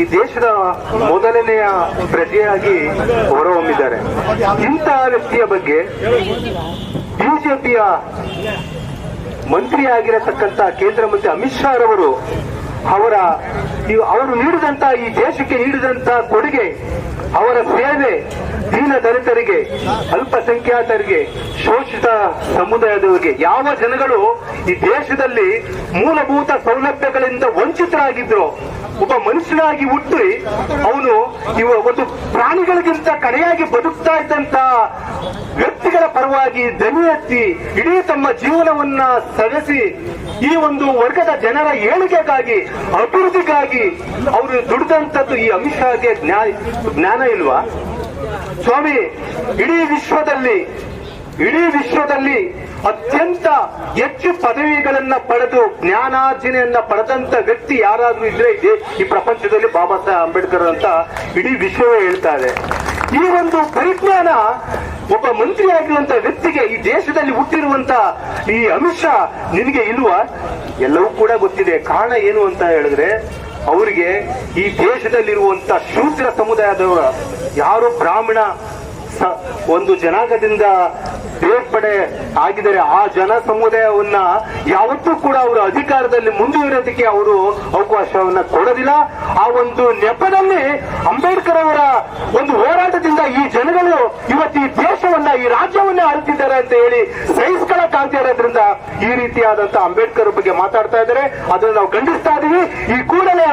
ಈ ದೇಶದ ಮೊದಲನೆಯ ಪ್ರಜೆಯಾಗಿ ಹೊರಹೊಮ್ಮಿದ್ದಾರೆ. ಇಂತಹ ವ್ಯಕ್ತಿಯ ಬಗ್ಗೆ ಬಿಜೆಪಿಯ ಮಂತ್ರಿಯಾಗಿರತಕ್ಕಂತ ಕೇಂದ್ರ ಮಂತ್ರಿ ಅಮಿತ್ ಶಾ ರವರು ಅವರ ಅವರು ನೀಡಿದಂತ ಈ ದೇಶಕ್ಕೆ ನೀಡಿದಂತ ಕೊಡುಗೆ, ಅವರ ಸೇವೆ ದೀನ ದಲಿತರಿಗೆ, ಅಲ್ಪಸಂಖ್ಯಾತರಿಗೆ, ಶೋಷಿತ ಸಮುದಾಯದವರಿಗೆ, ಯಾವ ಜನಗಳು ಈ ದೇಶದಲ್ಲಿ ಮೂಲಭೂತ ಸೌಲಭ್ಯಗಳಿಂದ ವಂಚಿತರಾಗಿದ್ರು ಒಬ್ಬ ಮನುಷ್ಯನಾಗಿ ಹುಟ್ಟಿ ಅವನು ಇವ ಒಂದು ಪ್ರಾಣಿಗಳಿಗಿಂತ ಕಡೆಯಾಗಿ ಬದುಕ್ತಾ ಇದ್ದಂತ ವ್ಯಕ್ತಿಗಳ ಪರವಾಗಿ ದನಿ ಎತ್ತಿ ಇಡೀ ತಮ್ಮ ಜೀವನವನ್ನ ಸವೆಸಿ ಈ ಒಂದು ವರ್ಗದ ಜನರ ಏಳಿಗೆಗಾಗಿ, ಅಭಿವೃದ್ಧಿಗಾಗಿ ಅವರು ದುಡಿದಂತದ್ದು ಈ ಅಮಿತ್ ಶಾಗೆ ಜ್ಞಾನ ಇಲ್ವಾ? ಸ್ವಾಮಿ, ಇಡೀ ವಿಶ್ವದಲ್ಲಿ ಇಡೀ ವಿಶ್ವದಲ್ಲಿ ಅತ್ಯಂತ ಹೆಚ್ಚು ಪದವಿಗಳನ್ನ ಪಡೆದು ಜ್ಞಾನಾರ್ಜನೆಯನ್ನ ಪಡೆದಂತ ವ್ಯಕ್ತಿ ಯಾರಾದ್ರೂ ಇದ್ರೆ ಇದೆ ಈ ಪ್ರಪಂಚದಲ್ಲಿ ಬಾಬಾ ಸಾಹೇಬ್ ಅಂಬೇಡ್ಕರ್ ಅಂತ ಇಡೀ ವಿಶ್ವವೇ ಹೇಳ್ತಾ ಇದೆ. ಈ ಒಂದು ಪರಿಜ್ಞಾನ ಒಬ್ಬ ಮಂತ್ರಿ ಆಗಿರುವಂತ ವ್ಯಕ್ತಿಗೆ ಈ ದೇಶದಲ್ಲಿ ಹುಟ್ಟಿರುವಂತ ಈ ಅಂಶ ನಿನಗೆ ಇಲ್ವಾ? ಎಲ್ಲವೂ ಕೂಡ ಗೊತ್ತಿದೆ. ಕಾರಣ ಏನು ಅಂತ ಹೇಳಿದ್ರೆ, ಅವರಿಗೆ ಈ ದೇಶದಲ್ಲಿರುವಂತ ಶೂದ್ರ ಸಮುದಾಯದವರ ಯಾರು ಬ್ರಾಹ್ಮಣ ಒಂದು ಜನಾಂಗದಿಂದ ಬೇರ್ಪಡೆ ಆಗಿದರೆ ಆ ಜನ ಸಮುದಾಯವನ್ನ ಯಾವತ್ತೂ ಕೂಡ ಅವರು ಅಧಿಕಾರದಲ್ಲಿ ಮುಂದುವರಿಯೋದಕ್ಕೆ ಅವರು ಅವಕಾಶವನ್ನ ಕೊಡೋದಿಲ್ಲ. ಆ ಒಂದು ನೆಪದಲ್ಲಿ ಅಂಬೇಡ್ಕರ್ ಅವರ ಒಂದು ಹೋರಾಟದಿಂದ ಈ ಜನಗಳು ಇವತ್ತು ಈ ದೇಶವನ್ನ, ಈ ರಾಜ್ಯವನ್ನ ಅರಿತಿದ್ದಾರೆ ಅಂತ ಹೇಳಿ ಸಹಿಸ್ಕೊಳ್ಳಕ್ಕಾಗ್ತಾ ಇರೋದ್ರಿಂದ ಈ ರೀತಿಯಾದಂತ ಅಂಬೇಡ್ಕರ್ ಬಗ್ಗೆ ಮಾತಾಡ್ತಾ ಇದ್ದಾರೆ. ಅದನ್ನು ನಾವು ಖಂಡಿಸ್ತಾ ಇದೀವಿ. ಈ ಕೂಡಲೇ